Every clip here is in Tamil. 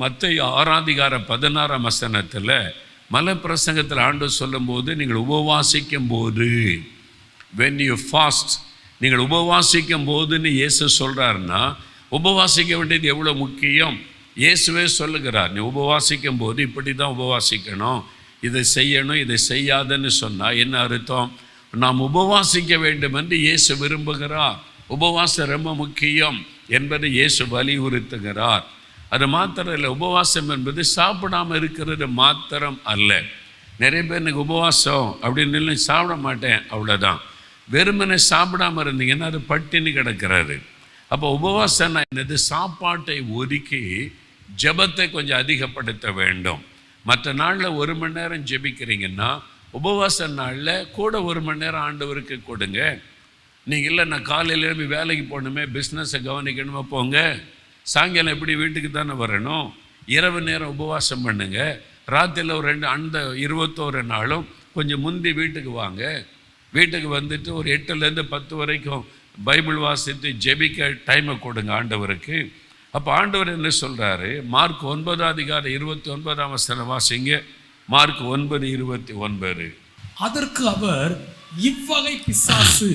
மற்ற ஆறாதிகார பதினாறாம் வசனத்தில் மலை பிரசங்கத்தில் ஆண்டு சொல்லும்போது நீங்கள் உபவாசிக்கும் போது வென் யூ ஃபாஸ்ட் நீங்கள் உபவாசிக்கும் போதுன்னு இயேசு சொல்கிறாருன்னா உபவாசிக்க வேண்டியது எவ்வளோ முக்கியம்? இயேசுவே சொல்லுகிறார் நீ உபவாசிக்கும் போது இப்படி தான் உபவாசிக்கணும் இதை செய்யணும் இதை செய்யாதன்னு சொன்னால் என்ன அர்த்தம்? நாம் உபவாசிக்க வேண்டும் என்று இயேசு விரும்புகிறார். உபவாசம் ரொம்ப முக்கியம் என்பதை இயேசு வலியுறுத்துகிறார். அது மாத்திரம் இல்லை உபவாசம் என்பது சாப்பிடாம இருக்கிறது மாத்திரம் அல்ல. நிறைய பேர் எனக்கு உபவாசம் அப்படின்னு சாப்பிட மாட்டேன் அவ்வளோதான் வெறுமனே சாப்பிடாம இருந்தீங்கன்னா அது பட்டினி கிடக்கிறாரு அப்போ உபவாசம் என்னது? சாப்பாட்டை ஒதுக்கி ஜெபத்தை கொஞ்சம் அதிகப்படுத்த வேண்டும். மற்ற நாளில் ஒரு மணி நேரம் ஜெபிக்கிறீங்கன்னா உபவாச நாளில் கூட ஒரு மணி நேரம் ஆண்டவருக்கு கொடுங்க. நீங்கள் இல்லை நான் காலையில் எழுப்பி வேலைக்கு போகணுமே பிஸ்னஸை கவனிக்கணுமா போங்க. சாயங்காலம் எப்படி வீட்டுக்கு தானே வரணும்? இரவு நேரம் உபவாசம் பண்ணுங்க. ராத்திரியில் ஒரு ரெண்டு அந்த இருபத்தோரு நாளும் கொஞ்சம் முந்தி வீட்டுக்கு வாங்க. வீட்டுக்கு வந்துட்டு ஒரு எட்டுலேருந்து பத்து வரைக்கும் பைபிள் வாசித்து ஜெபிக்க டைமை கொடுங்க ஆண்டவருக்கு. அப்போ ஆண்டவர் என்ன சொல்கிறாரு மார்க் ஒன்பதாம் அதிகாரம் இருபத்தி ஒன்பதாம் வசனம் வாசிங்க. மார்க் ஒன்பது இருபத்தி ஒன்பது அதற்கு அவர் இவ்வகை பிசாசு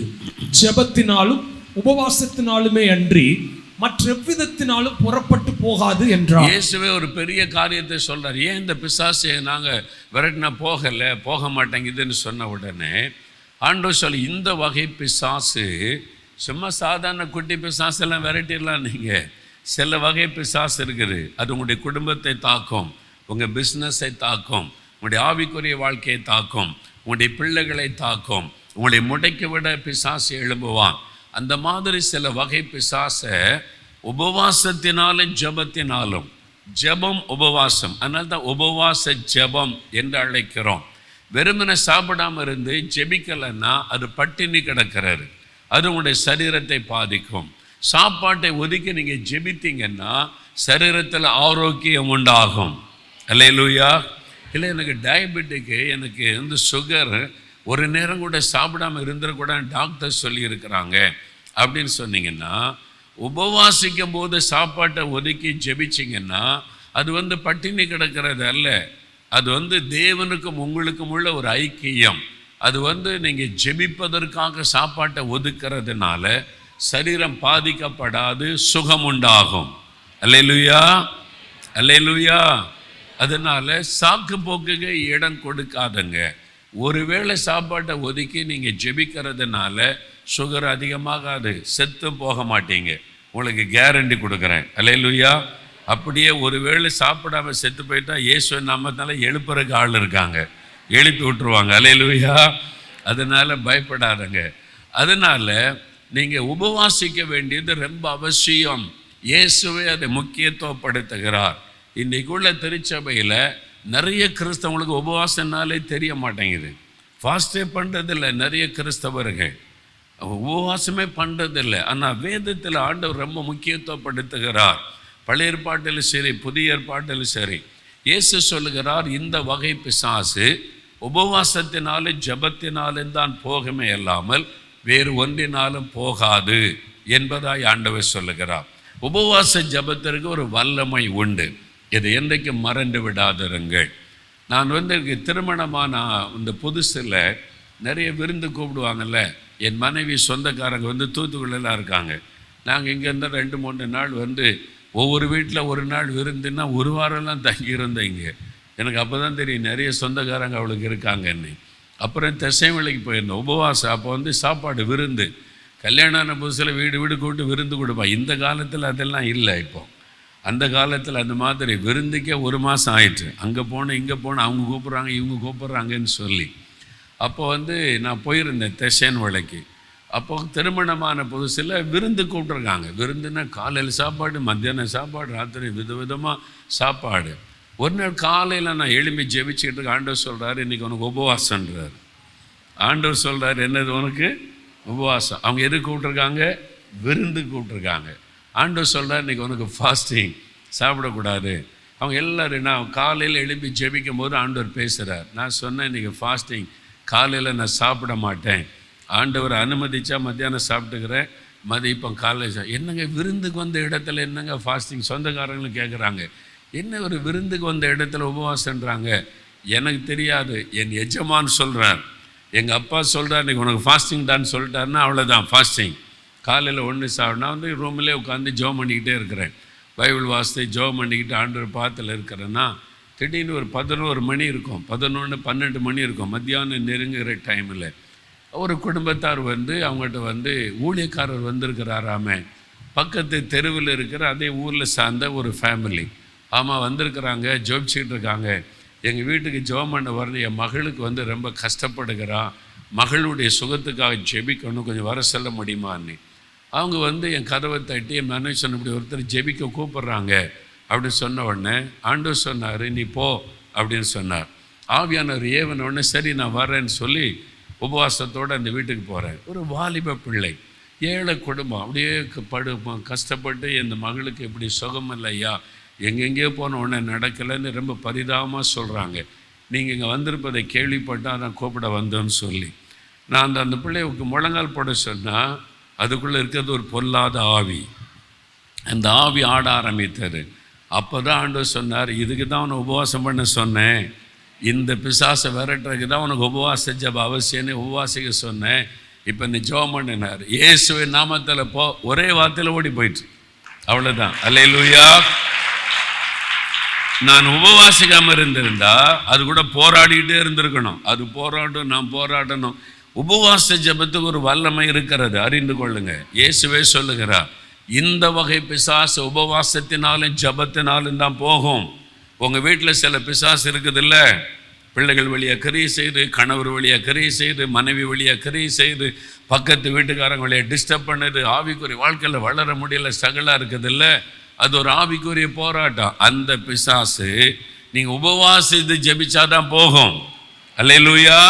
ஜெபத்தினாலும் உபவாசத்தினாலுமே அன்றி மற்றெவ்விதத்தினாலும் புறப்பட்டு போகாது என்றார். இயேசுவே ஒரு பெரிய காரியத்தை சொல்றார். ஏன் இந்த பிசாசு நாங்கள் விரட்டினா போகலை போக மாட்டேங்குதுன்னு சொன்ன உடனே ஆண்டவர் சொல்லி இந்த வகை பிசாசு சும்மா சாதாரண குட்டி பிசாசெல்லாம் விரட்டிடலாம் நீங்கள் சில வகை பிசாசு இருக்குது. அது உங்களுடைய குடும்பத்தை தாக்கும் உங்கள் பிஸ்னஸை தாக்கும் உங்களுடைய ஆவிக்குரிய வாழ்க்கையை தாக்கும் உங்களுடைய பிள்ளைகளை தாக்கும் உங்களை முடைக்க விட பிசாசு எழும்புவான். அந்த மாதிரி சில வகை பிசாசை உபவாசத்தினாலும் ஜெபத்தினாலும் ஜெபம் உபவாசம். அதனால தான் உபவாச ஜெபம் என்று அழைக்கிறோம். வெறுமனை சாப்பிடாம இருந்து ஜெபிக்கலைன்னா அது பட்டினி கிடக்கிறாரு அது உங்களுடைய சரீரத்தை பாதிக்கும். சாப்பாட்டை ஒதுக்கி நீங்கள் ஜெபித்தீங்கன்னா சரீரத்தில் ஆரோக்கியம் உண்டாகும். அல்லேலூயா இல்லை எனக்கு டயபெட்டிக்கு எனக்கு வந்து சுகர் ஒரு நேரம் கூட சாப்பிடாம இருந்துடக்கூடாது டாக்டர் சொல்லியிருக்கிறாங்க. அப்படின்னு சொன்னீங்கன்னா உபவாசிக்கும் போது சாப்பாட்டை ஒதுக்கி ஜெபிச்சிங்கன்னா அது வந்து பட்டினி கிடக்கிறது அல்ல. அது வந்து தேவனுக்கும் உங்களுக்கும் உள்ள ஒரு ஐக்கியம். அது வந்து நீங்கள் ஜெபிப்பதற்காக சாப்பாட்டை ஒதுக்கிறதுனால சரீரம் பாதிக்கப்படாது சுகம் உண்டாகும் அல்லேலூயா. அல்லேலூயா. அதனால் சாக்கு போக்குக்கு இடம் கொடுக்காதங்க. ஒருவேளை சாப்பாட்டை ஒதுக்கி நீங்கள் ஜெபிக்கிறதுனால சுகர் அதிகமாகாது செத்து போக மாட்டீங்க. உங்களுக்கு கேரண்டி கொடுக்குறேன். அல்லேலூயா அப்படியே ஒருவேளை சாப்பிடாம செத்து போயிட்டா இயேசு நாமத்தால எழுப்புறதுக்கு ஆள் இருக்காங்க. எழுப்பி விட்டுருவாங்க. அல்லேலூயா அதனால் பயப்படாதங்க. அதனால் நீங்கள் உபவாசிக்க வேண்டியது ரொம்ப அவசியம். இயேசுவே அதை முக்கியத்துவப்படுத்துகிறார். இன்றைக்குள்ள திருச்சபையில் நிறைய கிறிஸ்தவங்களுக்கு உபவாசம்னாலே தெரிய மாட்டேங்குது. ஃபாஸ்டே பண்ணுறதில்ல நிறைய கிறிஸ்தவர்கள். உபவாசமே பண்ணுறதில்ல ஆனால் வேதத்தில் ஆண்டவர் ரொம்ப முக்கியத்துவப்படுத்துகிறார். பழைய ஏற்பாட்டிலும் சரி புதிய ஏற்பாட்டிலும் சரி. இயேசு சொல்லுகிறார் இந்த வகை பிசாசு உபவாசத்தினாலும் ஜபத்தினாலும் தான் போகமே அல்லாமல் வேறு ஒன்றினாலும் போகாது என்பதாய் ஆண்டவர் சொல்லுகிறார். உபவாச ஜபத்திற்கு ஒரு வல்லமை உண்டு. இதை என்றைக்கும் மறந்து விடாதிருங்கள். நான் வந்து எனக்கு திருமணமான இந்த புதுசில் நிறைய விருந்து கூப்பிடுவாங்கல்ல என் மனைவி சொந்தக்காரங்க வந்து தூத்துக்குள்ளலாம் இருக்காங்க. நாங்கள் இங்கேருந்து ரெண்டு மூணு நாள் வந்து ஒவ்வொரு வீட்டில் ஒரு நாள் விருந்துன்னா ஒரு வாரம்லாம் தங்கி இங்கே. எனக்கு அப்போ தான் தெரியும் நிறைய சொந்தக்காரங்க அவளுக்கு இருக்காங்கன்னு. அப்புறம் திசைமலைக்கு போயிருந்தோம். உபவாசம். அப்போ வந்து சாப்பாடு விருந்து. கல்யாணம் ஆன புதுசில் வீடு வீடு கூப்பிட்டு விருந்து கொடுப்பான் இந்த காலத்தில் அதெல்லாம் இல்லை இப்போ. அந்த காலத்தில் அந்த மாதிரி விருந்துக்கே ஒரு மாதம் ஆயிட்டு அங்கே போனேன் இங்கே போனேன் அவங்க கூப்பிட்றாங்க இவங்க கூப்பிட்றாங்கன்னு சொல்லி. அப்போ வந்து நான் போயிருந்தேன் தெசேன் வழக்கு. அப்போ திருமணமான புதுசில் விருந்து கூப்பிட்ருக்காங்க விருந்துன்னா காலையில் சாப்பாடு மத்தியானம் சாப்பாடு ராத்திரி விதவிதமாக சாப்பாடு. ஒரு நாள் காலையில் நான் எழுப்பி ஜெபிச்சுக்கிட்டு இருக்க ஆண்டவர் சொல்கிறாரு இன்றைக்கி உனக்கு உபவாசன்றார் ஆண்டவர் சொல்கிறார் என்னது உனக்கு? உபவாசம். அவங்க எது கூப்பிட்ருக்காங்க விருந்து கூப்பிட்ருக்காங்க ஆண்டவர் சொல்கிறார் இன்றைக்கி உனக்கு ஃபாஸ்டிங் சாப்பிடக்கூடாது. அவங்க எல்லோரும் நான் காலையில் எழுப்பி ஜெபிக்கும் போது ஆண்டவர் பேசுகிறார் நான் சொன்னேன் இன்றைக்கி ஃபாஸ்டிங் காலையில் நான் சாப்பிட மாட்டேன். ஆண்டவர் அனுமதித்தா மத்தியானம் சாப்பிட்டுக்கிறேன் மதியம் இப்போ காலையில் என்னங்க விருந்துக்கு வந்த இடத்துல என்னங்க ஃபாஸ்டிங் சொந்தக்காரங்களும் கேட்குறாங்க என்ன ஒரு விருந்துக்கு வந்த இடத்துல உபவாசன்றாங்க எனக்கு தெரியாது என் எஜமான் சொல்கிறார் எங்கள் அப்பா சொல்கிறார் இன்றைக்கி உனக்கு ஃபாஸ்டிங் தான் சொல்லிட்டாருன்னா அவ்வளோதான் ஃபாஸ்டிங் காலையில் ஒன்று சாப்பிட்னா வந்து ரூம்லேயே உட்காந்து ஜோம் பண்ணிக்கிட்டே இருக்கிறேன். பைபிள் வாசித்து ஜோம் பண்ணிக்கிட்டு ஆண்டவர் பாத்தில் இருக்கிறேன்னா திடீர்னு ஒரு பதினோரு மணி இருக்கும். பதினொன்று பன்னெண்டு மணி இருக்கும். மத்தியானம் நெருங்குகிற டைமில் ஒரு குடும்பத்தார் வந்து அவங்கள்ட்ட வந்து ஊழியக்காரர் வந்திருக்கிறாராமே. பக்கத்து தெருவில் இருக்கிற அதே ஊரில் சார்ந்த ஒரு ஃபேமிலி ஆமாம் வந்திருக்கிறாங்க ஜோபிச்சுக்கிட்டு இருக்காங்க. எங்கள் வீட்டுக்கு ஜோம் பண்ண வரணும் என் மகளுக்கு வந்து ரொம்ப கஷ்டப்படுகிறான் மகளுடைய சுகத்துக்காக ஜெபிக்கணும் கொஞ்சம் வர சொல்ல முடியுமான்னு. அவங்க வந்து என் கதவை தட்டி என் மனுஷன் இப்படி ஒருத்தர் ஜெபிக்க கூப்பிட்றாங்க அப்படின்னு சொன்ன உடனே ஆண்டவர் சொன்னார் நீ போ அப்படின்னு சொன்னார். ஆவியானவர் ஏவன உடனே சரி நான் வரேன்னு சொல்லி உபவாசத்தோடு அந்த வீட்டுக்கு போகிறேன் ஒரு வாலிப பிள்ளை. ஏழை குடும்பம். அப்படியே படு கஷ்டப்பட்டு இந்த மகளுக்கு இப்படி சுகம் இல்லையா எங்கெங்கேயோ போன உடனே நடக்கலைன்னு ரொம்ப பரிதாபமாக சொல்கிறாங்க நீங்கள் இங்கே வந்திருப்பதை கேள்விப்பட்டால் நான் கூப்பிட வந்தோன்னு சொல்லி. நான் அந்த அந்த பிள்ளைக்கு முழங்கால் போட சொன்னால் அதுக்குள்ளே இருக்கிறது ஒரு பொல்லாத ஆவி. அந்த ஆவி ஆட ஆரம்பித்தார் அப்போ தான் ஆண்டவர் சொன்னார் இதுக்கு தான் உன்னை உபவாசம் பண்ண சொன்னேன். இந்த பிசாசை விரட்டுறதுக்கு தான் உனக்கு உபவாச ஜப அவசியம்னு உபவாசிக்க சொன்னேன். இப்போ நீ ஜோம் பண்ணினார். இயேசுவின் நாமத்தில் போ. ஒரே வார்த்தையில் ஓடி போயிட்டு அவ்வளோதான் அல்லேலூயா நான் உபவாசிக்காமல் இருந்திருந்தா அது கூட போராடிக்கிட்டே இருந்திருக்கணும். அது போராடும் நான் போராடணும். உபவாச ஜெபத்துக்கு ஒரு வல்லமை இருக்கிறது. அறிந்து கொள்ளுங்க. இயேசுவே சொல்லுகிறார் இந்த வகை பிசாசு உபவாசத்தினாலும் ஜபத்தினாலும் தான் போகும். உங்கள் வீட்டில் சில பிசாசு இருக்குதுல்ல? பிள்ளைகள் வழியாக கறி செய்து கணவர் வழியாக கறி செய்து மனைவி வழியாக கறி செய்து பக்கத்து வீட்டுக்காரங்க வழியாக டிஸ்டர்ப் பண்ணுது. ஆவிக்குரிய வாழ்க்கையில் வளர முடியல ஸ்ட்ரகிளாக இருக்குதுல்ல? அது ஒரு ஆவிக்குரிய போராட்டம். அந்த பிசாசு நீங்கள் உபவாசித்து ஜெபிச்சாதான் போகும். அல்லையா